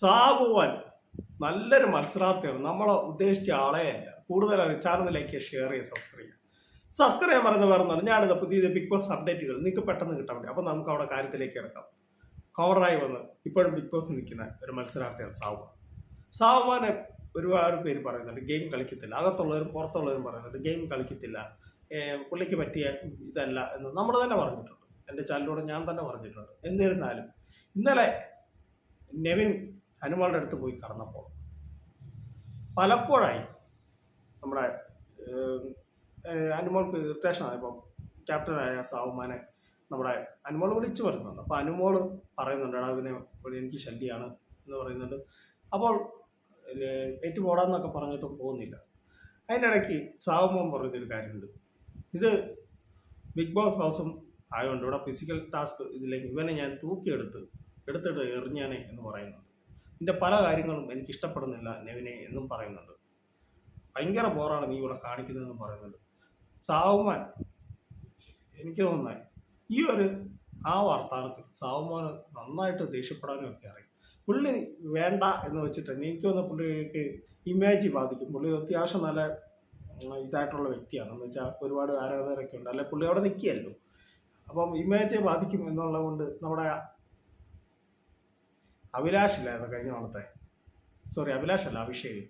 സാബുവാൻ നല്ലൊരു മത്സരാർത്ഥിയാണ്. നമ്മൾ ഉദ്ദേശിച്ച ആളെയല്ല കൂടുതൽ ചാനൽ ലൈക്ക് ഷെയർ ചെയ്യുക സബ്സ്ക്രൈബ് ചെയ്യുക. സബ്സ്ക്രൈബ് ചെയ്യാൻ പറയുന്നത് വേറെ ഒന്നാണ് ഞാനിത് പുതിയ ബിഗ് ബോസ് അപ്ഡേറ്റുകൾ നിങ്ങൾക്ക് പെട്ടെന്ന് കിട്ടാൻ വേണ്ടി. അപ്പോൾ നമുക്ക് അവിടെ കാര്യത്തിലേക്ക് ഇറക്കാം. കവറായി വന്ന് ഇപ്പോഴും ബിഗ് ബോസ് നിൽക്കുന്ന ഒരു മത്സരാർത്ഥിയാണ് സാബു സാബുമാനെ ഒരുപാട് പേര് പറയുന്നുണ്ട് ഗെയിം കളിക്കത്തില്ല. അകത്തുള്ളവരും പുറത്തുള്ളവരും പറയുന്നുണ്ട് ഗെയിം കളിക്കത്തില്ല. പുള്ളിക്ക് പറ്റിയ ഇതല്ല എന്ന് നമ്മൾ തന്നെ പറഞ്ഞിട്ടുണ്ട്. എന്റെ ചാനലിലൂടെ ഞാൻ തന്നെ പറഞ്ഞിട്ടുണ്ട്. എന്നിരുന്നാലും ഇന്നലെ നെവിൻ ഹനുമാളുടെ അടുത്ത് പോയി കടന്നപ്പോൾ പലപ്പോഴായി നമ്മുടെ അനുമോൾക്ക് ഇറിറ്റേഷൻ ആയപ്പോൾ ക്യാപ്റ്റനായ സാവുമാനെ നമ്മുടെ അനുമോൾ വിളിച്ചു വരുന്നുണ്ട്. അപ്പോൾ അനുമോൾ പറയുന്നുണ്ട് എടാ പിന്നെ എനിക്ക് ശല്യമാണ് എന്ന് പറയുന്നുണ്ട്. അപ്പോൾ ഏറ്റുപോടാന്നൊക്കെ പറഞ്ഞിട്ട് പോകുന്നില്ല. അതിനിടയ്ക്ക് സാവുമോൻ പറഞ്ഞൊരു കാര്യമുണ്ട്. ഇത് ബിഗ് ബോസ് ഹൗസും ആയതുകൊണ്ട് ഇവിടെ ഫിസിക്കൽ ടാസ്ക് ഇതിലേക്ക് ഇവനെ ഞാൻ തൂക്കിയെടുത്ത് എടുത്തിട്ട് എറിഞ്ഞാനെ എന്ന് പറയുന്നുണ്ട്. ഇതിന്റെ പല കാര്യങ്ങളും എനിക്ക് ഇഷ്ടപ്പെടുന്നില്ല നെവിനെ എന്നും പറയുന്നുണ്ട്. ഭയങ്കര ബോറാണ് നീ ഇവിടെ കാണിക്കുന്നതെന്ന് പറയുന്നുണ്ട്. സാവുമാൻ എനിക്ക് തോന്നുന്നത് ഈ ഒരു ആ വാർത്താനത്തിൽ സാവുമാൻ നന്നായിട്ട് ദേഷ്യപ്പെടാനും ഒക്കെ അറിയും. പുള്ളി വേണ്ട എന്ന് വെച്ചിട്ട് എനിക്ക് തോന്നുന്ന പുള്ളിക്ക് ഇമേജ് ബാധിക്കും. പുള്ളി അത്യാവശ്യം നല്ല ഇതായിട്ടുള്ള വ്യക്തിയാണ്. എന്ന് വെച്ചാൽ ഒരുപാട് ആരാധകരൊക്കെ ഉണ്ട്. അല്ലെ പുള്ളി അവിടെ നിൽക്കുകയല്ലോ അപ്പം ഇമേജ് ബാധിക്കും എന്നുള്ളത് കൊണ്ട് നമ്മുടെ അഭിലാഷില്ലായിരുന്നു കഴിഞ്ഞ തവണത്തെ? സോറി അഭിലാഷല്ല അഭിഷേക്.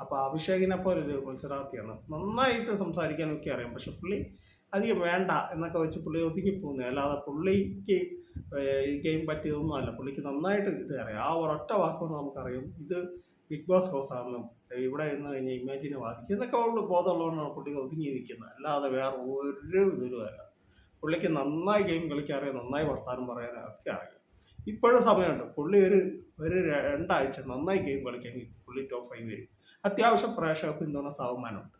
അപ്പോൾ അഭിഷേകിനെ പോലെ ഒരു മത്സരാർത്ഥിയാണ്. നന്നായിട്ട് സംസാരിക്കാനൊക്കെ അറിയാം. പക്ഷെ പുള്ളി അധികം വേണ്ട എന്നൊക്കെ വെച്ച് പുള്ളി ഒതുങ്ങി പോകുന്നത് അല്ലാതെ പുള്ളിക്ക് ഈ ഗെയിം പറ്റിയതൊന്നും അല്ല പുള്ളിക്ക് നന്നായിട്ട് ഇത് അറിയാം. ആ ഒരൊറ്റ വാക്കുകൊണ്ട് നമുക്കറിയാം. ഇത് ബിഗ് ബോസ് ഹൗസ് ആണെന്നും ഇവിടെ നിന്ന് കഴിഞ്ഞാൽ ഇമേജിനെ ബാധിക്കും എന്നൊക്കെ ഉള്ള ബോധമുള്ളതുകൊണ്ടാണ് പുള്ളി ഒതുങ്ങി നിൽക്കുന്നത് അല്ലാതെ വേറെ ഒരു ഇതിലും അല്ല പുള്ളിക്ക് നന്നായി ഗെയിം കളിക്കാൻ അറിയാം നന്നായി വർത്താനം പറയാനൊക്കെ അറിയാം. ഇപ്പോഴും സമയമുണ്ട്. പുള്ളി ഒരു ഒരു രണ്ടാഴ്ച നന്നായി ഗെയിം കളിക്കാമെങ്കിൽ പുള്ളി ടോപ്പ് ഫൈവ് വരും. അത്യാവശ്യം പ്രേക്ഷക പിന്തുണ സാവുമാനുണ്ട്.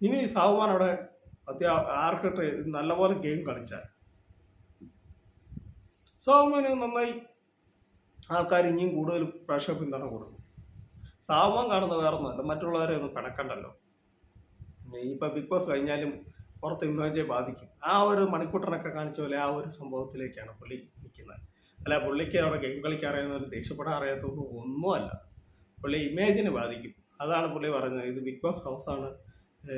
ഇനി സാവുമാൻ അവിടെ അത്യാ ആർക്കിട്ട് നല്ലപോലെ ഗെയിം കളിച്ചാൽ. സാവുമാന് നന്നായി ആൾക്കാർ ഇനിയും കൂടുതൽ പ്രേക്ഷക പിന്തുണ കൊടുക്കും. സാവുമാൻ കാണുന്ന വേറെ ഒന്നുമല്ല മറ്റുള്ളവരെ ഒന്നും കണക്കണ്ടല്ലോ ഇനിയിപ്പോൾ ബിഗ് ബോസ് കഴിഞ്ഞാലും പുറത്ത് ഇമേജെ ബാധിക്കും. ആ ഒരു മണിക്കൂട്ടനൊക്കെ കാണിച്ച പോലെ ആ ഒരു സംഭവത്തിലേക്കാണ് പുള്ളി നിൽക്കുന്നത്. അല്ല പുള്ളിക്ക് അവിടെ ഗെയിം കളിക്കാൻ അറിയുന്നവർ ദേഷ്യപ്പെടാൻ അറിയാത്തതൊന്നും ഒന്നുമല്ല. പുള്ളി ഇമേജിനെ ബാധിക്കും. അതാണ് പുള്ളി പറഞ്ഞത്. ഇത് ബിഗ് ബോസ് ഹൗസാണ്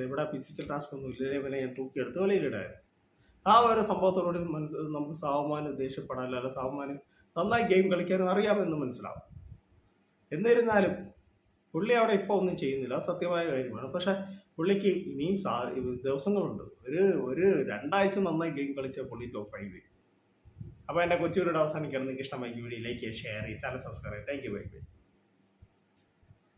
ഇവിടെ ഫിസിക്കൽ ടാസ്ക് ഒന്നും ഇല്ലേ ഇവനെ ഞാൻ തൂക്കിയെടുത്ത് വെളിയിലിടാൻ ആ ഒരു സംഭവത്തോടുകൂടി നമുക്ക് സാവമാന് ദേഷ്യപ്പെടാനല്ല അല്ല സാവമാന് നന്നായി ഗെയിം കളിക്കാനും അറിയാമെന്ന് മനസ്സിലാവും. എന്നിരുന്നാലും പുള്ളി അവിടെ ഇപ്പോൾ ഒന്നും ചെയ്യുന്നില്ല. സത്യമായ കാര്യമാണ്. പക്ഷേ പുള്ളിക്ക് ഇനിയും ദിവസങ്ങളുണ്ട്. ഒരു ഒരു രണ്ടാഴ്ച നന്നായി ഗെയിം കളിച്ച പുള്ളി ടോപ്പ് ഫൈവ് അപ്പോൾ എന്റെ കൊച്ചുകൂടെ അവസാനിക്കണം നിങ്ങൾക്ക് ഇഷ്ടമായി വീഡിയോ ലൈക്ക് ചെയ്യുക ഷെയർ ചെയ്യുക channel subscribe thank you bye bye